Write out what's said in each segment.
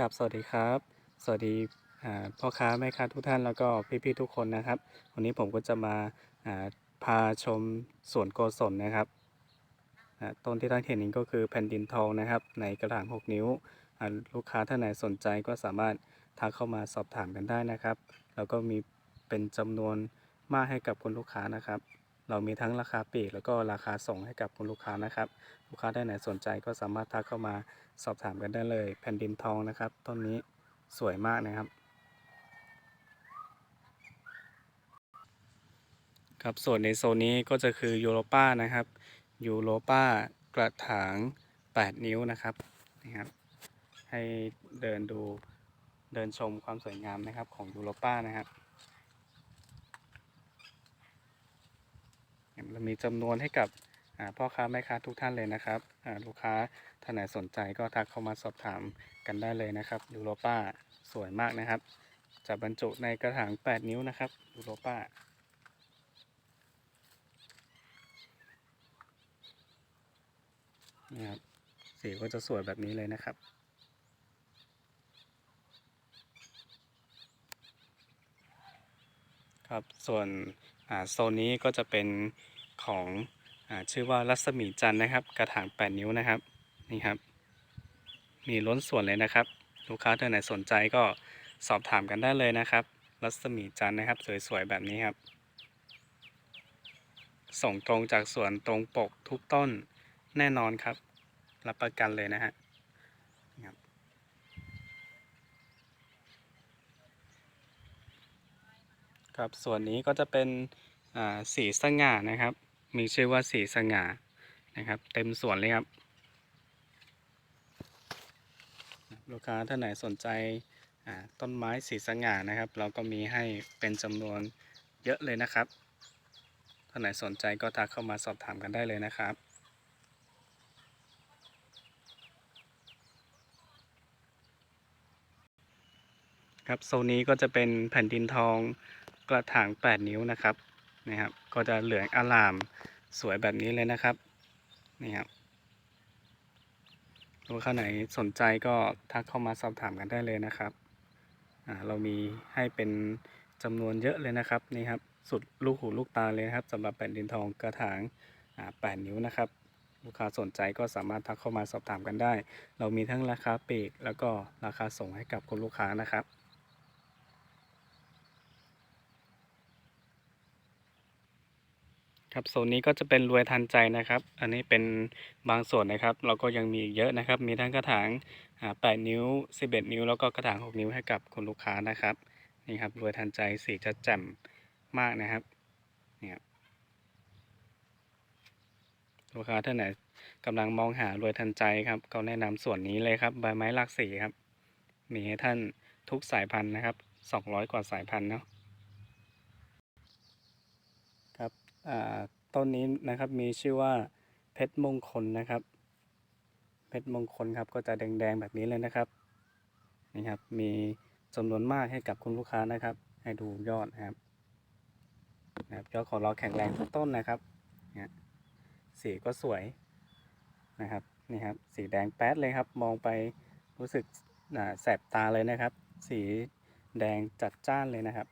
กับสวัสดีครับ สวัสดีพ่อค้าแม่ค้าทุกท่านแล้วก็พี่ๆทุกคนนะครับ วันนี้ผมก็จะมาพาชมสวนโกศลนะครับต้นที่ท่านเห็นนี้ก็คือแผ่นดินทองนะครับ ในกระถาง 6 นิ้ว ลูกค้าท่านไหนสนใจก็สามารถทักเข้ามาสอบถามกันได้นะครับ แล้วก็มีเป็นจำนวนมากให้กับคุณลูกค้านะครับ เรามีทั้งราคาปลีกแล้วก็ราคาส่งให้กับคุณลูกค้านะครับ ลูกค้าท่านไหนสนใจก็สามารถทักเข้ามาสอบถามกันได้เลย แผ่นดินทองนะครับ ต้นนี้สวยมากนะครับ ครับส่วนในโซนนี้ก็จะคือยูโรป้านะครับยูโรป้ากระถาง 8 นิ้วนะครับนี่ครับ ให้เดินดูเดินชมความสวยงามนะครับของยูโรป้านะครับเรา มีจำนวนให้กับพ่อค้าแม่ค้าทุกท่านเลยนะครับลูกค้าท่านไหนสนใจก็ทักเข้ามาสอบถามกันได้เลยนะครับยูโรป้าสวยมากนะครับ จะบรรจุในกระถาง 8 นิ้วนะครับยูโรป้านี่ครับสีก็จะสวยแบบนี้เลยนะครับครับส่วนโซนนี้ก็จะเป็น ของอชื่อว่ารัศมีจันทร์นะครับ กระถาง 8 นิ้วนะครับนี่ครับ มีล้นส่วนเลยนะครับ ลูกค้าท่านไหนสนใจก็สอบถามกันได้เลยนะครับ รัศมีจันทร์นะครับ สวยๆแบบนี้ครับ ส่งตรงจากสวนตรงปกทุกต้นแน่นอนครับ รับประกันเลยนะฮะครับส่วนนี้ก็จะเป็นสีสง่านะครับ มีชื่อว่าสีสง่านะครับ เต็มสวนเลยครับ ลูกค้าท่านไหนสนใจต้นไม้สีสง่านะครับ เราก็มีให้เป็นจำนวนเยอะเลยนะครับท่านไหนสนใจก็ทักเข้ามาสอบถามกันได้เลยนะครับครับโซนนี้ก็จะเป็นแผ่นดินทองกระถาง 8 นิ้วนะครับ นะครับ ก็จะเหลืองอลามสวยแบบนี้เลยนะครับ นี่ครับลูกค้าไหนสนใจก็ทักเข้ามาสอบถามกันได้เลยนะครับอ่าเรามีให้เป็นจำนวนเยอะเลยนะครับนี่ครับสุดลูกหูลูกตาเลยครับสำหรับแผ่นดินทองกระถางอ่า8นิ้วนะครับ ลูกค้าสนใจก็สามารถทักเข้ามาสอบถามกันได้ เรามีทั้งราคาปลีกแล้วก็ราคาส่งให้กับคุณลูกค้านะครับ ครับโซนนี้ก็จะเป็นรวยทันใจนะครับ อันนี้เป็นบางส่วนนะครับ เราก็ยังมีอีกเยอะนะครับ มีทั้งกระถาง8นิ้ว11นิ้ว แล้วก็กระถาง6นิ้วให้กับคุณลูกค้านะครับนี่ครับรวยทันใจสีจะแจ่มมากนะครับนี่ครับลูกค้าท่านไหนกำลังมองหารวยทันใจครับ ก็แนะนำส่วนนี้เลยครับใบไม้หลากสีครับ มีให้ท่านทุกสายพันธุ์นะครับ200กว่าสายพันธุ์เนาะ ครับอ่า ต้นนี้นะครับมีชื่อว่าเพชรมงคลนะครับ เพชรมงคลครับก็จะแดงๆแบบนี้เลยนะครับนี่ครับมีจำนวนมากให้กับคุณลูกค้านะครับ ให้ดูยอดนะครับนะครับยอดของเราแข็งแรงทุกต้นนะครับเนี่ยสีก็สวยนะครับนี่ครับสีแดงแป๊ดเลยครับ มองไปรู้สึกแสบตาเลยนะครับ สีแดงจัดจ้านเลยนะครับ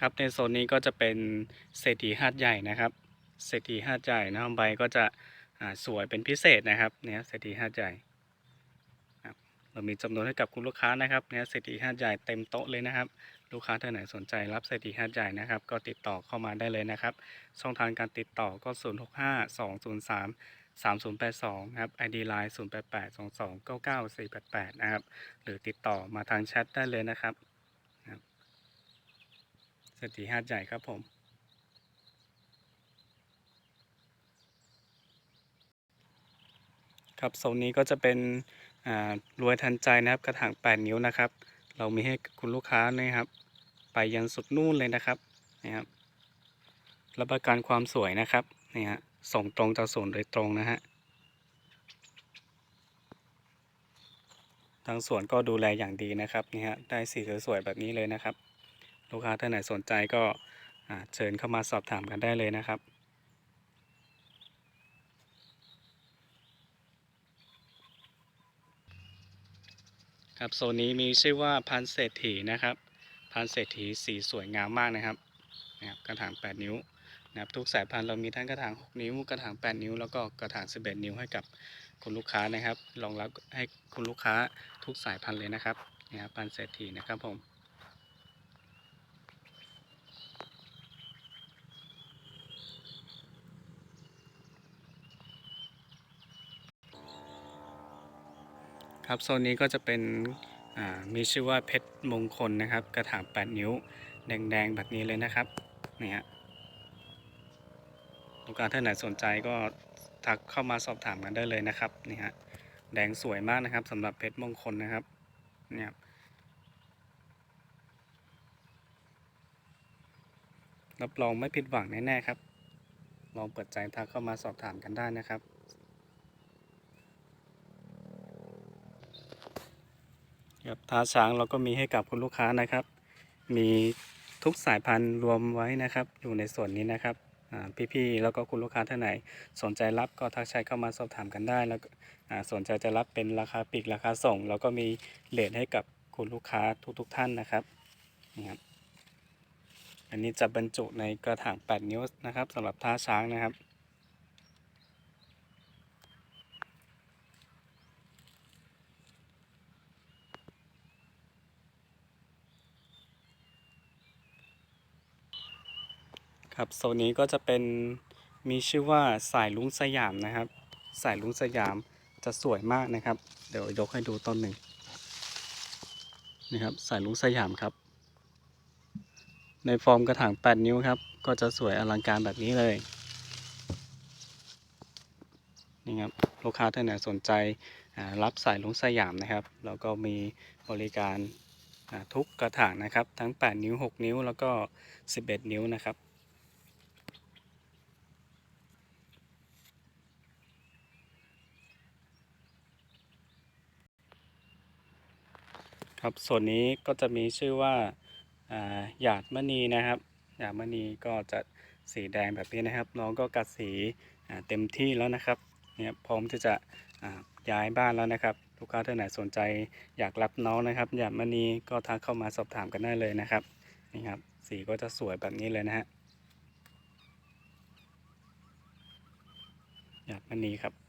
ครับในโซนนี้ก็จะเป็นเศรษฐีหาดใหญ่นะครับ เศรษฐีหาดใหญ่นะใบก็จะสวยเป็นพิเศษนะครับเนี่ยเศรษฐีหาดใหญ่ครับเรามีจำนวนให้กับคุณลูกค้านะครับเนี่ยเศรษฐีหาดใหญ่เต็มโต๊ะเลยนะครับ ลูกค้าท่านไหนสนใจรับเศรษฐีหาดใหญ่นะครับ ก็ติดต่อเข้ามาได้เลยนะครับ ช่องทางการติดต่อก็ 0 6 5 2 0 3 3 0 8 2ครับ ID Line 0 8 8 2 2 9 9 4 8 8 นะครับ หรือติดต่อมาทางแชทได้เลยนะครับ เศรษฐีหาดใหญ่ครับผม ครับโซนนี้ก็จะเป็นรวยทันใจนะครับกระถาง 8 นิ้วนะครับ เรามีให้คุณลูกค้านะครับ ไปยันสุดนู่นเลยนะครับนี่ครับรับประกันความสวยนะครับนี่ฮะส่งตรงจากศูนย์โดยตรงนะฮะทางสวนก็ดูแลอย่างดีนะครับนี่ฮะได้สีสวยๆแบบนี้เลยนะครับ ลูกค้าท่านไหนสนใจก็เชิญเข้ามาสอบถามกันได้เลยนะครับครับโซนนี้มีชื่อว่าพันเศรษฐีนะครับ พันเศรษฐีสีสวยงามมากนะครับนะครับกระถาง 8 นิ้วนะครับทุกสายพันธุ์เรามีทั้งกระถาง 6 นิ้ว กระถาง 8 นิ้ว แล้วก็กระถาง 11 นิ้วให้กับคุณลูกค้านะครับรองรับให้คุณลูกค้าทุกสายพันธุ์เลยนะครับนะครับพันเศรษฐีนะครับผม ครับโซนนี้ก็จะเป็นมีชื่อว่าเพชรมงคลนะครับ กระถาง 8 นิ้ว แดงๆ แบบนี้เลยนะครับนี่ฮะลูกค้าท่านไหนสนใจก็ทักเข้ามาสอบถามกันได้เลยนะครับนี่ฮะแดงสวยมากนะครับสำหรับเพชรมงคลนะครับเนี่ยครับรับรองไม่ผิดหวังแน่ๆครับ ลองเปิดใจทักเข้ามาสอบถามกันได้นะครับ ครับท้าช้างเราก็มีให้กับคุณลูกค้านะครับ มีทุกสายพันธุ์รวมไว้นะครับ อยู่ในส่วนนี้นะครับพี่ๆแล้วก็คุณลูกค้าท่านไหน สนใจรับก็ทักแชทเข้ามาสอบถามกันได้ แล้วก็สนใจจะรับเป็นราคาปลีกราคาส่ง แล้วก็มีเลทให้กับคุณลูกค้าทุกๆท่านนะครับนี่ครับอันนี้จะบรรจุในกระถาง 8 นิ้วนะครับสำหรับท่าช้างนะครับ ครับโซนนี้ก็จะเป็นมีชื่อว่าสายลุงสยามนะครับ สายลุงสยามจะสวยมากนะครับ เดี๋ยวยกให้ดูต้นหนึ่งนี่ครับสายลุงสยามครับ ในฟอร์มกระถาง 8 นิ้วครับ ก็จะสวยอลังการแบบนี้เลยนี่ครับลูกค้าท่านไหนสนใจรับสายลุงสยามนะครับ แล้วก็มีบริการทุกกระถางนะครับ ทั้ง 8 นิ้ว 6 นิ้วแล้วก็ 11 นิ้วนะครับ ครับ ส่วนนี้ก็จะมีชื่อว่าหยาดมณีนะครับหยาดมณีก็จะสีแดงแบบนี้นะครับ น้องก็กัดสีเต็มที่แล้วนะครับเนี่ยพร้อมที่จะย้ายบ้านแล้วนะครับลูกค้าท่านไหนสนใจอยากรับน้องนะครับหยาดมณีก็ทักเข้ามาสอบถามกันได้เลยนะครับนี่ครับสีก็จะสวยแบบนี้เลยนะฮะหยาดมณีครับ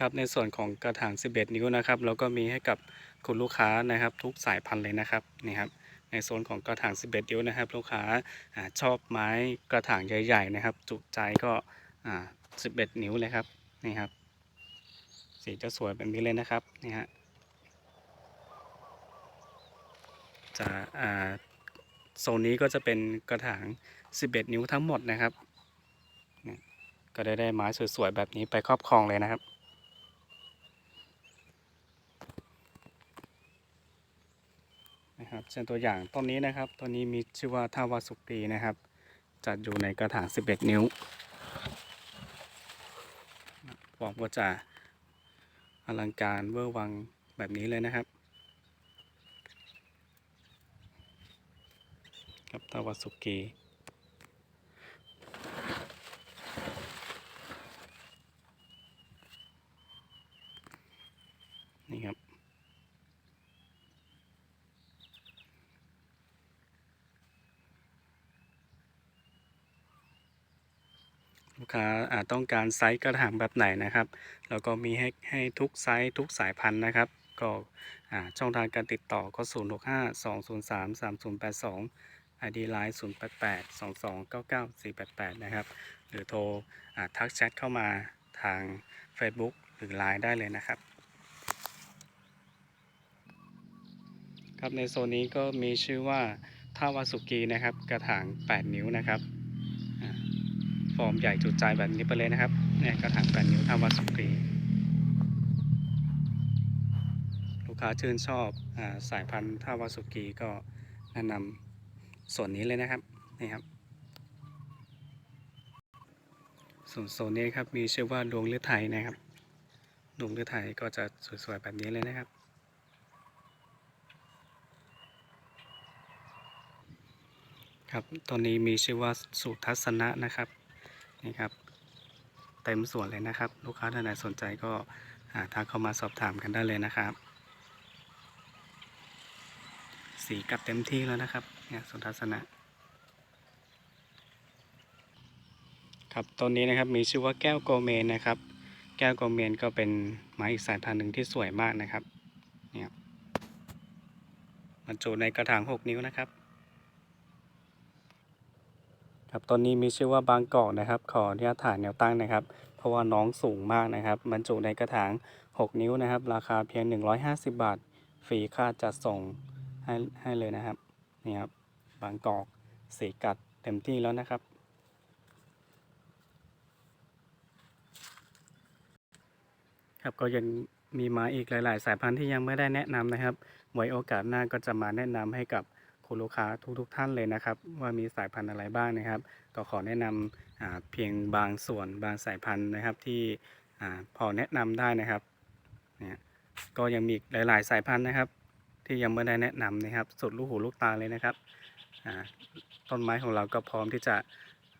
ครับในส่วนของกระถาง 11 นิ้วนะครับเราก็มีให้กับคุณลูกค้านะครับ ทุกสายพันธุ์เลยนะครับนี่ครับในโซนของกระถาง 11 นิ้วนะครับ ลูกค้าชอบไม้กระถางใหญ่ ๆ นะครับ จุใจก็ 11 นิ้วเลยครับนี่ครับ สีจะสวยแบบนี้เลยนะครับนี่ฮะจะโซนนี้ก็จะเป็นกระถาง 11 นิ้วทั้งหมดนะครับก็ได้ได้ไม้สวยๆแบบนี้ไปครอบครองเลยนะครับ นะ ครับเช่นตัวอย่างต้นนี้นะครับต้นนี้มีชื่อว่าทาวาสุกีนะครับ จัดอยู่ในกระถาง 11 นิ้วฟอร์มก็จะอลังการเวอร์วังแบบนี้เลยนะครับครับทาวาสุกีนี่ครับ ลูกค้าอาจต้องการไซส์กระถางแบบไหนนะครับ แล้วก็มีให้ให้ทุกไซส์ทุกสายพันธุ์นะครับ ก็ช่องทางการติดต่อก็ 0 6 5 2 0 3 3 0 8 2 ID Line 0 8 8 2 2 9 9 4 8 8 นะครับ หรือโทรทักแชทเข้ามาทาง Facebook หรือ Line ได้เลยนะครับ ครับในโซนนี้ก็มีชื่อว่าท่าวาสุกีนะครับ กระถาง 8 นิ้วนะครับ ฟอร์มใหญ่จุดใจแบบนี้ไปเลยนะครับเนี่ยกระถางแปดนิ้วทาวาสุกรีลูกค้าชื่นชอบอสายพันธุ์ทาวาสุกีก็แนะนำส่วนนี้เลยนะครับนี่ครับส่วนโซนนี้ครับมีชื่อว่าดวงฤทัยนะครับดวงฤทัยก็จะสวยๆแบบนี้เลยนะครับครับตอนนี้มีชื่อว่าสุทัศนะนะครับ นี่ครับเต็มส่วนเลยนะครับ ลูกค้าท่านไหนสนใจก็ทักเข้ามาสอบถามกันได้เลยนะครับ สีกัดเต็มที่แล้วนะครับเนี่ยสุทัศนะ ครับต้นนี้นะครับมีชื่อว่าแก้วโกเมนนะครับ แก้วโกเมนก็เป็นไม้อีกสายพันธุ์หนึ่งที่สวยมากนะครับเนี่ยบรรจุในกระถาง 6 นิ้วนะครับ ครับต้นนี้มีชื่อว่าบางกอกนะครับ ขออนุญาตถ่ายแนวตั้งนะครับ เพราะว่าน้องสูงมากนะครับบรรจุในกระถาง 6 นิ้วนะครับ ราคาเพียง 150 บาทฟรีค่าจัดส่งให้ให้เลยนะครับนี่ครับบางกอกสีกัดเต็มที่แล้วนะครับ ครับก็ยังมีม้อีกหลาย ๆ สายพันธุ์ที่ยังไม่ได้แนะนำนะครับไว้โอกาสหน้าก็จะมาแนะนำให้กับ คุณลูกค้าทุกๆท่านเลยนะครับ ว่ามีสายพันธุ์อะไรบ้างนะครับ ก็ขอแนะนำอ่าเพียงบางส่วนบางสายพันธุ์นะครับที่พอแนะนำได้นะครับเนี่ยก็ยังมีอีกหลาย ๆ สายพันธุ์นะครับ ที่ยังไม่ได้แนะนำนะครับ สุดลูกหูลูกตาเลยนะครับต้นไม้ของเราก็พร้อมที่จะ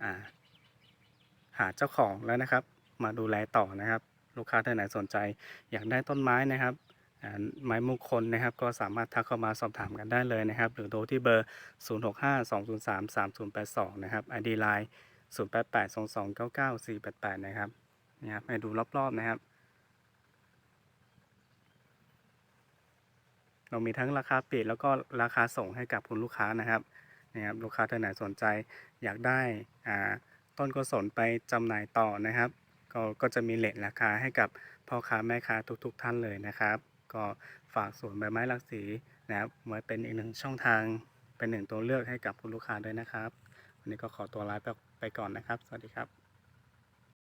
าหาเจ้าของแล้วนะครับ มาดูแลต่อนะครับ ลูกค้าท่านไหนสนใจ อยากได้ต้นไม้นะครับ ไม้มงคลนะครับ ก็สามารถทักเข้ามาสอบถามกันได้เลยนะครับ หรือโทรที่เบอร์ 0652033082 นะครับ ID Line 0882299488 นะครับนะครับให้ดูรอบๆนะครับ เรามีทั้งราคาปลีกแล้วก็ราคาส่งให้กับคุณลูกค้านะครับนะครับลูกค้าท่านไหนสนใจอยากได้อ่าต้นกุศลไปจำหน่ายต่อนะครับ ก็ก็จะมีเลทราคาให้กับพ่อค้าแม่ค้าทุกๆ ท่านเลยนะครับ ก็ฝากสวนใบไม้หลักสีนะครับไว้เป็นอีกหนึ่งช่องทาง เป็นหนึ่งตัวเลือกให้กับคุณลูกค้าด้วยนะครับ วันนี้ก็ขอตัวลาไปไปก่อนนะครับ สวัสดีครับ